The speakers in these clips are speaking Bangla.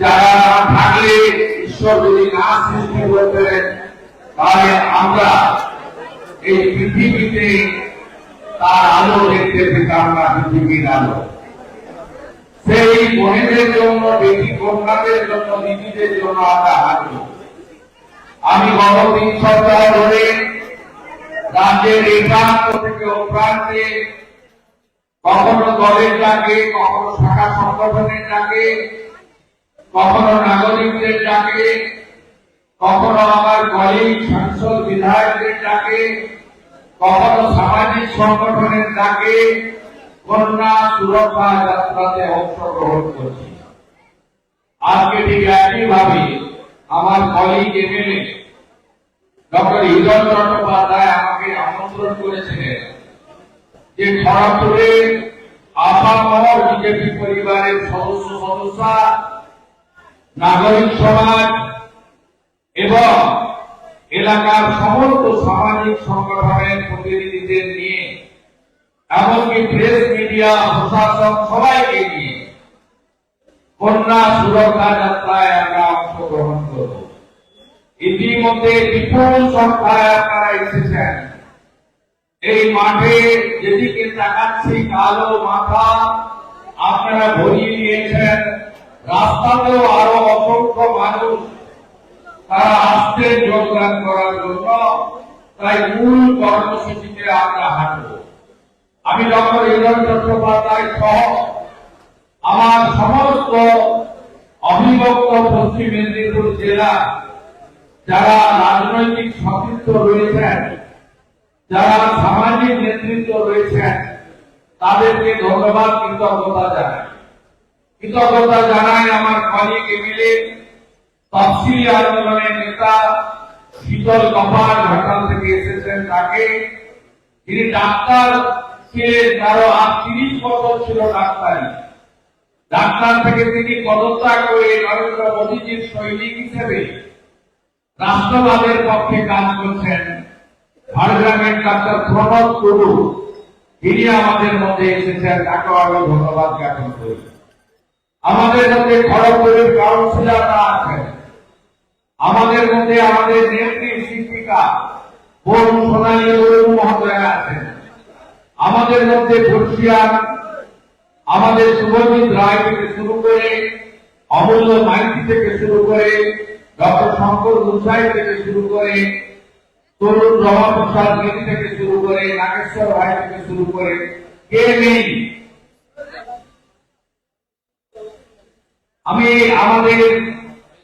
যারা না থাকলে ঈশ্বর যদি না সৃষ্টি করতেন, তাহলে আমরা এই পৃথিবীতে তার আলো দেখতে পেতাম না, পৃথিবীর আলো। সেই বোনেদের জন্য, বেটি কন্যাদের জন্য, দিদিদের জন্য আমরা হাঁটব আমি গত তিন সপ্তাহ ধরে রাজ্যের এই প্রান্ত থেকে ও প্রান্তে কখনো দলের ডাকে, কখনো শাখা সংগঠনের ডাকে কখনো নাগরিকদের ডাকে, কখনো আমার কলিগ সাংসদ বিধায়কদের ডাকে, কখনো সামাজিক সংগঠনের ডাকে, কন্যা সুরক্ষা যাত্রাতে অংশগ্রহণ করছি। আজকে ঠিক একইভাবে আমার colleague MLA doctor Hiran Chattopadhyay আমাকে আমন্ত্রণ করেছিলেন যে খড়গপুরে আপামর বিজেপি পরিবারের সদস্য সদস্যা নাগরিক সমাজ এবং এলাকার সমস্ত সামাজিক সংগঠনের প্রতিনিধিদের নিয়ে, এমনকি প্রেস মিডিয়া প্রশাসন সবাইকে নিয়ে কন্যা সুরক্ষা যাত্রায় আমরা অংশগ্রহণ করব। ইতিমধ্যে বিপুল সংখ্যায় আপনারা এসেছেন। এই মাঠে যেদিকে তাকাচ্ছি, কালো মাথা আপনারা ভরিয়ে নিয়েছেন। রাস্তাতেও তাই মূল কর্মসূচিতে আমরা হাঁটব। আমি ডক্টর ইন্দ্র চট্টোপাধ্যায় সহ আমার সমস্ত অবিভক্ত পশ্চিম মেদিনীপুর জেলা, যারা রাজনৈতিক সতীর্থ রয়েছেন, যারা সামাজিক নেতৃত্ব রয়েছেন, তাদেরকে ধন্যবাদ, কৃতজ্ঞতা জানাই। কৃতজ্ঞতা জানাই আমার কলিগ এমএলএ তফসিলি আন্দোলনের নেতা শীতল কপাল ঘাটাল থেকে এসেছেন তাকে। তিনি ডাক্তার ছিলেন আর তিরিশ বছর ছিল ডাক্তারি। ডাক্তার থেকে তিনি পদত্যাগ করে নরেন্দ্র মোদীজির সৈনিক হিসেবে রাষ্ট্রবাদের পক্ষে কাজ করছেন। ঝাড়গ্রামের ডাক্তার প্রণব তিনি আমাদের মধ্যে এসেছেন। তাকেও আমি ধন্যবাদ জ্ঞাপন করি। আমাদের মধ্যে খড়গপুরের কাউন্সিলাররা আছেন। আমাদের মধ্যে আমাদের নেত্রী শিক্ষিকা, বোন সোনালী মুরমু মহোদয়া আছেন। আমাদের মধ্যে বর্ষিয়ান, আমাদের শুভজিৎ রায় থেকে শুরু করে অমূল্য মাইতি থেকে শুরু করে ডক্টর শঙ্কর মুসাই থেকে শুরু করে তরুণ রমা প্রসাদ গিরি থেকে শুরু করে নাগেশ্বর রায় থেকে শুরু করে কে নেই? আমি আমাদের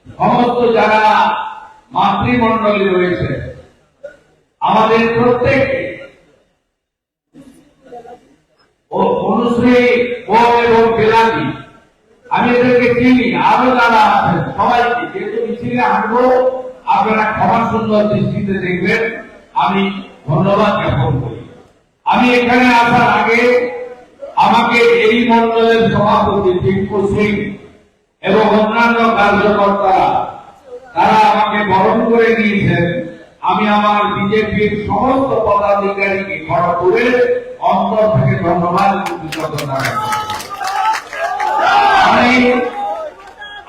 সমস্ত যারা মাতৃমণ্ডলী রয়েছে, আমাদের প্রত্যেককে ও অনুশ্রী বোম এবং বিলাতি আমি এদেরকে চিনি, আরও যারা আছেন, সবাইকে, যেহেতু মিছিলে হাঁটবো আপনারা ক্ষমা সুন্দর দৃষ্টিতে দেখবেন, আমি ধন্যবাদ জ্ঞাপন করি। আমি এখানে আসার আগে আমাকে এই মন্ডলের সভাপতি টিঙ্কু সিং এবং অন্যান্য কার্যকর্তারা তারা আমাকে বরণ করে নিয়েছেন আমি আমার বিজেপির সমস্ত পদাধিকারীকে খড়গপুরে অন্তর থেকে ধন্যবাদ কৃতজ্ঞতা আমি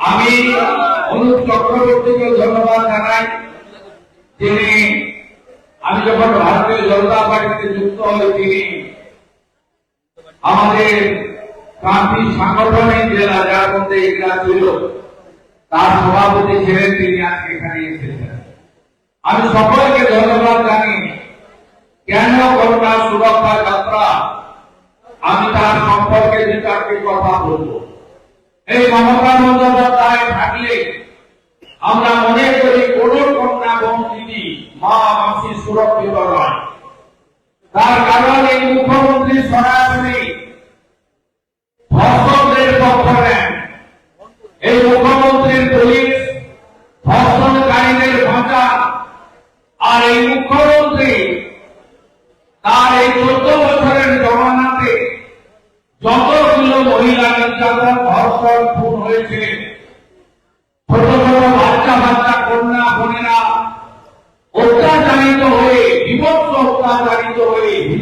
আমি অনুপ চক্রবর্তীকে ধন্যবাদ জানাই তিনি আমি যখন ভারতীয় জনতা পার্টিতে যুক্ত হই, তিনি আমাদের ক্রান্তি সাংগঠনিক জেলা যার মধ্যে এগুলা ছিল, তার সভাপতি ছিলেন তিনি আজকে এখানে এসেছেন। আমি সকলকে ধন্যবাদ জানি কেন করোনা সুরক্ষা যাত্রা, আমি তার সম্পর্কে দু চারটি কথা বলব। এই মমতা বন্দ্যোপাধ্যায় থাকলে আমরা মনে করি কোন কন্যা বোন দিদি মা মাসি সুরক্ষিত নয়। তার কারণ এই মুখ্যমন্ত্রী সরাসরি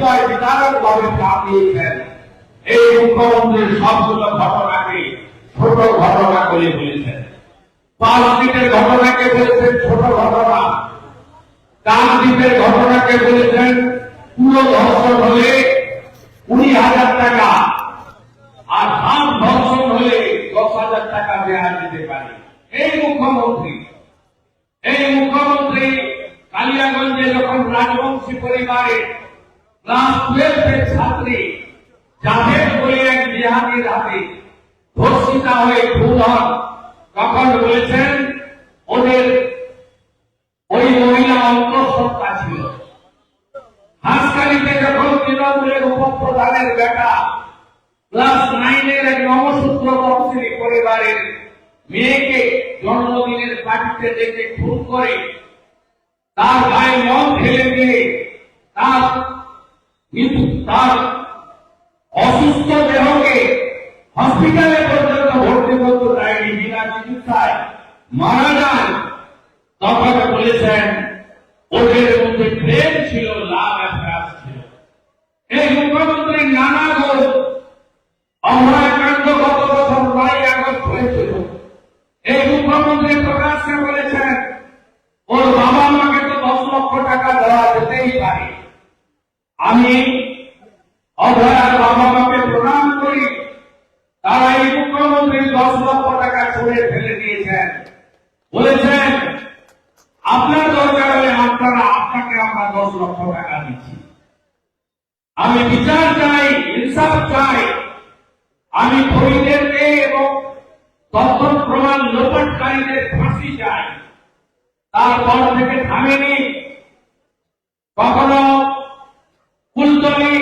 হৃদয় বিদারক ভাবে চাপিয়েছেন এই মুখ্যমন্ত্রীর সবগুলো ঘটনাকে ছোট ঘটনা বলে বলেছেন। পাঁচ দ্বীপের ঘটনাকে বলেছেন ছোট ঘটনা। চার দ্বীপের ঘটনাকে বলেছেন পুরো ধর্ষণ হলে কুড়ি হাজার টাকা আর হাত ধর্ষণ হলে দশ হাজার টাকা দেওয়া যেতে পারে। এই মুখ্যমন্ত্রী এই মুখ্যমন্ত্রী কালিয়াগঞ্জে যখন রাজবংশী পরিবারে ক্লাস টুয়েলভের ছাত্রী জাভেদ বলে এক বিহারির হাতে ধর্ষিতা হয়ে খুন হন, তখন বলেছেন, ওদের ওই মহিলা অন্তঃসত্ত্বা ছিল। হাসকালিতে যখন তৃণমূলের উপপ্রধানের বেটা ক্লাস নাইনের এক নবসূত্র তফসিলি পরিবারের মেয়েকে জন্মদিনের পার্টিতে ডেকে খুন করে, তার গায়ে মন ঢেলে দিয়ে তার মৃত্যু- তার অসুস্থ দেহকে হসপিটালে পর্যন্ত ভর্তি করতে দেয়নি বিনা চিকিৎসায় মারা যায় তখন বলেছেন, ওদের মধ্যে প্রেম ছিল লাভ অ্যাফেয়ার ছিল এই মুখ্যমন্ত্রী নানা গোল অভয়াকাণ্ড গত বছর নয় আগস্ট হয়েছিল এই মুখ্যমন্ত্রী প্রকাশ্যে বলেছেন ওর বাবা মাকে তো দশ লক্ষ টাকা দেওয়া যেতেই পারে আমি অভয়ার বাবা মাকে প্রণাম করি। তারা এই মুখ্যমন্ত্রী দশ লক্ষ টাকা ছুড়ে ফেলে দিয়েছেন। বলেছেন, আপনার দরকার হলে আপনারা আপনাকে আমরা দশ লক্ষ টাকা দিচ্ছি। আমি বিচার চাই, ইনসাফ চাই। আমি খরিদেরকে এবং তথ্য প্রমাণ লোপাটকারীদের ফাঁসি চাই। তারপর থেকে থামেনি। কখনো ফুলতলি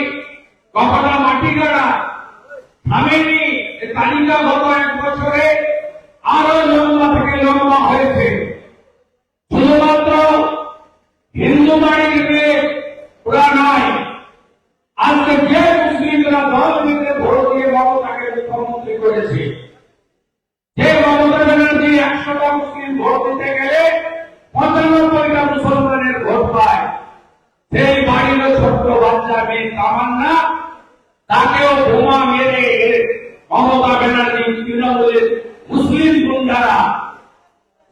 কখনো মাটিগাড়া থামেনি তালিকা গত এক বছরে আরও লম্বা থেকে লম্বা হয়েছে। শুধুমাত্র হিন্দু বাড়ির ওরা নয়, আজকে যে মুসলিমরা দল মিলে ভোট দিয়ে মমতাকে মুখ্যমন্ত্রী করেছে, যে মমতা ব্যানার্জি একশোটা মুসলিম ভোট দিতে গেলে পঁচানব্বইটা মুসলমানের ভোট পায়। সেই বাচ্চা মেয়ে তামান্না, তাকেও বোমা মেরে মমতা ব্যানার্জি তৃণমূলের মুসলিম গুন্ডারা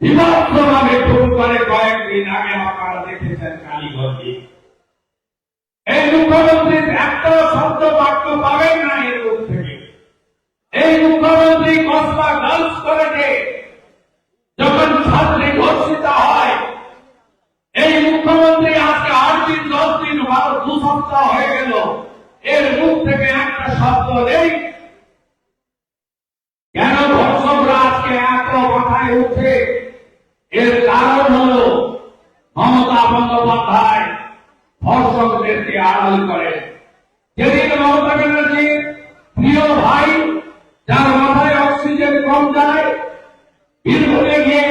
বিভক্তভাবে খুন করে কয়েকদিন আগে আপনারা দেখেছেন কালীগঞ্জে এই মুখ্যমন্ত্রীর একটা শব্দ বাক্য পাবেন না এর মুখ থেকে। এই মুখ্যমন্ত্রী কসবা গার্লস কলেজে বীরভূমে গিয়ে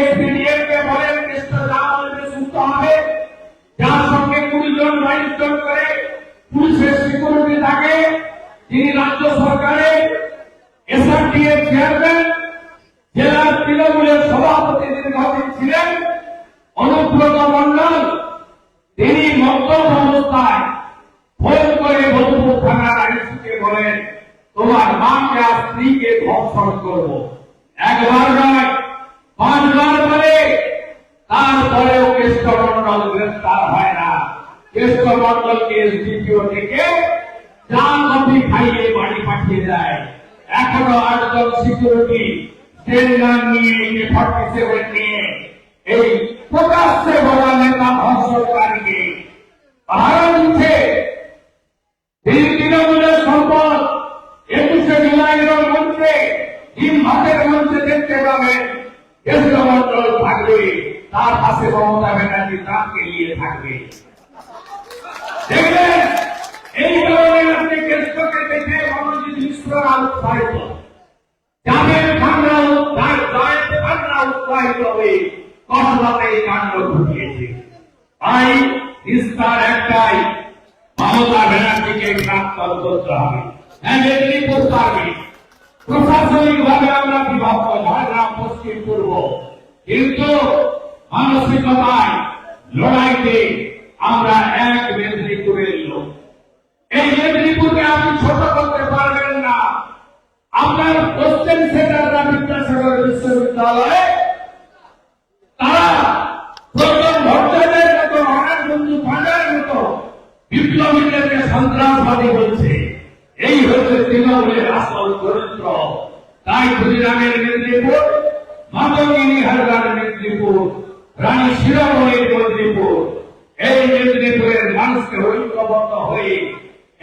তিনি রাজ্য সরকারে এসআরটিএর করে বধুপুর থানার তোমার মাকে আর স্ত্রীকে ধর্ষণ করব। একবার নয় পাঁচবার বলে তারপরেও কেষ্ট মন্ডল গ্রেফতার হয় না। কেষ্ট মন্ডলকে এসডিপিও থেকে চা কফি খাইয়ে বাড়ি পাঠিয়ে দেয়। এখনও আটজন সিকিউরিটি ট্রেনার নিয়ে এই ফর্টি সেভেন নিয়ে এই প্রকাশ্যে বলা নেতা ধর্ষণকারীকে পাহারা দিচ্ছে তৃণমূলের সম্পদ একুশে জুলাইয়ের মঞ্চে তিন ভাতের মঞ্চে দেখতে পাবেন কেন্দ্রমন্ডল থাকবে। তার পাশে মমতা ব্যানার্জি তাকে নিয়ে থাকবে। এই কারণে আপনি কেন্দ্রকে দেখে মনোজিৎ উৎসাহিত যাদের ঠান্ডা উৎসাহিত হয়ে এই কাণ্ড ঘটিয়েছে। তাই একটাই, মমতা ব্যানার্জিকে করতে হবে। হ্যাঁ প্রশাসনিক ভাবে আমরা বিভক্ত, ঝাড়গ্রাম, পশ্চিম পূর্ব। কিন্তু মানসিকতায় লড়াইতে আমরা এক মেদিনীপুরের লোক। এই মেদিনীপুরকে আপনি ছোট করতে পারবেন না। আপনার কোশ্চেন সেন্টাররা বিদ্যাসাগর বিশ্ববিদ্যালয়ে তারা প্রথম ভট্টের মতো, অনাথ বন্ধু মতো বিপ্লবীদেরকে সন্ত্রাসবাদী বলছে। এই হচ্ছে তৃণমূলের আসল চরিত্র। তাই ক্ষুদিরামের মেদিনীপুর, মাতঙ্গিনী হালদার মেদিনীপুর রানী শিরোমণির মেদিনীপুর এই মেদিনীপুরের মানুষকে ঐক্যবদ্ধ হয়ে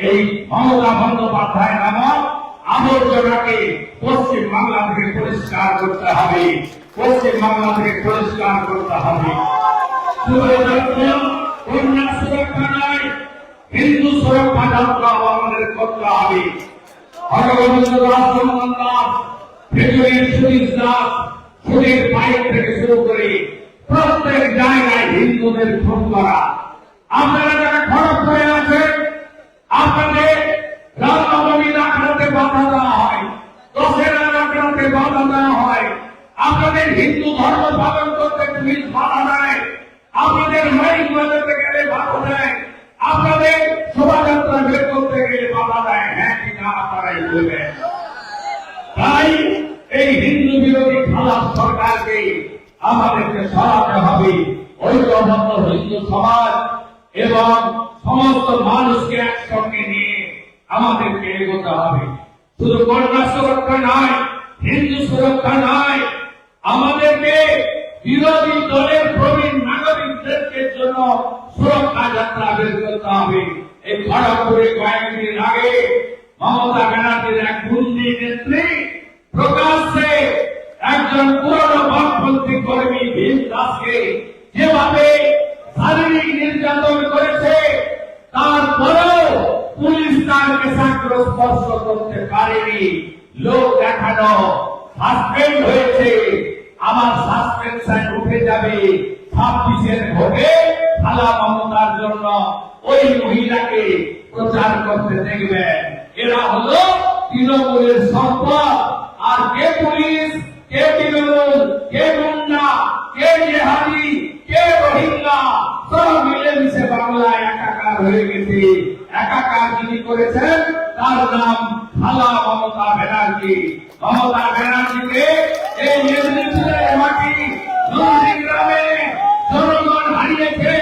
এই মমতা বন্দ্যোপাধ্যায় নামক আবর্জনাকে পশ্চিম বাংলা থেকে পরিষ্কার করতে হবে। পশ্চিম বাংলা থেকে পরিষ্কার করতে হবে। কন্যা সুরক্ষা নয়, হিন্দু সুরক্ষা যাত্রা আমাদের করতে হবে। ভগবন্ত দাস দাস সুনীল পাইপ থেকে শুরু করে প্রত্যেক জায়গায় হিন্দুদের খুন করা। আপনারা যারা খরচ হয়ে আছেন, আপনাদের রামনবমী আখড়াতে বাধা দেওয়া হয় দশেরা আখড়াতে বাধা দেওয়া হয়। আপনাদের হিন্দু ধর্ম পালন করতে পুলিশ বাধা দেয়। আপনাদের মাইক বাজাতে গেলে বাধা দেয়। আপনাদের শোভাযাত্রা বের করতে গেলে বাধা দেয়। হ্যাঁ কি না আপনারাই বলবেন। তাই এই হিন্দু বিরোধী খারাপ সরকারকে আমাদেরকে সরাতে হবে। ঐক্যবদ্ধ হিন্দু সমাজ এবং সমস্ত মানুষকে একসঙ্গে নিয়ে আমাদেরকে এগোতে হবে। শুধু কন্যা সুরক্ষা নয়, হিন্দু সুরক্ষা নয়, আমাদেরকে বিরোধী দলের প্রবীণ নাগরিকদেরকে জন্য সুরক্ষা যাত্রা বের করতে হবে। এই খড়গপুরে কয়েকদিন আগে মমতা ব্যানার্জির এক গুন্ডি নেত্রী প্রকাশ্যে একজন পুরনো কর্মী ভীম দাসকে যেভাবে শারীরিক নির্যাতন করেছে তারপরেও পুলিশ তার পেশাগ্র স্পর্শ করতে পারেনি। লোক দেখানো সাসপেন্ড হয়েছে। আমার সাসপেনশন উঠে যাবে ছাব্বিশের ভোটে খালা মমতার জন্য। ওই মহিলাকে প্রচার করতে দেখবেন। এরা হলো তৃণমূলের সম্পদ আর কে হয়ে গেছে। একাকার যিনি করেছেন, তার নাম খালা মমতা ব্যানার্জি। মমতা ব্যানার্জিকে এই মেদিনীপুরের মাটি নন্দীগ্রামে জনগণ হারিয়েছে।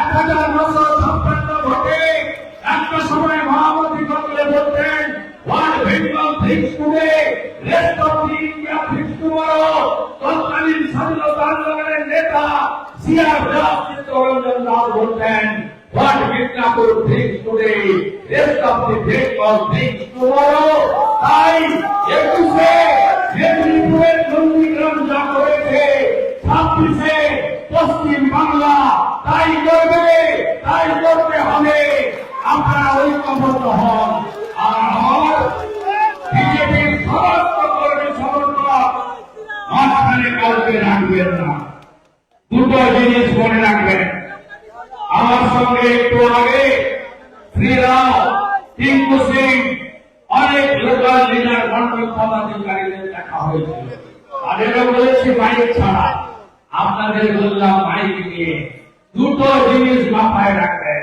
এক হাজার নশো ছাপ্পান্ন ভোটে একটা সময় মহামতি করলে বলতেন one Bengal thinks today rest of the India thinks tomorrow তৎকালীন স্বাধীনতা আন্দোলনের নেতা সিআর দাস চিত্তরঞ্জন দাস বলতেন What Midnapur thinks today, rest of the Bengal thinks tomorrow. তাই একুশে মেদিনীপুরের নন্দীগ্রাম যা করেছে ছাব্বিশে পশ্চিম বাংলা তাই করবে তাই করতে হবে আপনারা ঐক্যবদ্ধ হন আর আমার বিজেপির সমস্ত কর্মী সমর্থক মাঝখানে কাউকে রাখবেন না দুটো জিনিস মনে রাখবেন আমার সঙ্গে একটু আগে শ্রীরাম টিঙ্কু সিং অনেক লোকাল লিডার মন্ডল পদাধিকারীদের দেখা হয়েছিল তাদেরও বলেছি মাইক ছাড়া আপনাদের বললাম মাইক নিয়ে দুটো জিনিস মাথায় রাখবেন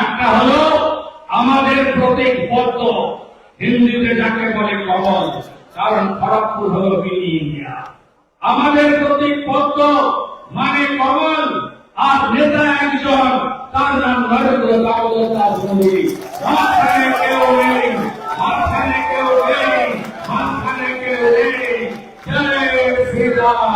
একটা হলো আমাদের প্রতীক পদ্ম হিন্দিতে যাকে বলে কমল, কারণ খড়গপুর হলো মিনি ইন্ডিয়া। আমাদের প্রতীক পদ্ম মানে কমল, আর নেতা একজন, তার নাম নরেন্দ্র দামোদর দাস মাঝখানে কেউ নেই, মাঝখানে কেউ নেই জয় শ্রীরাম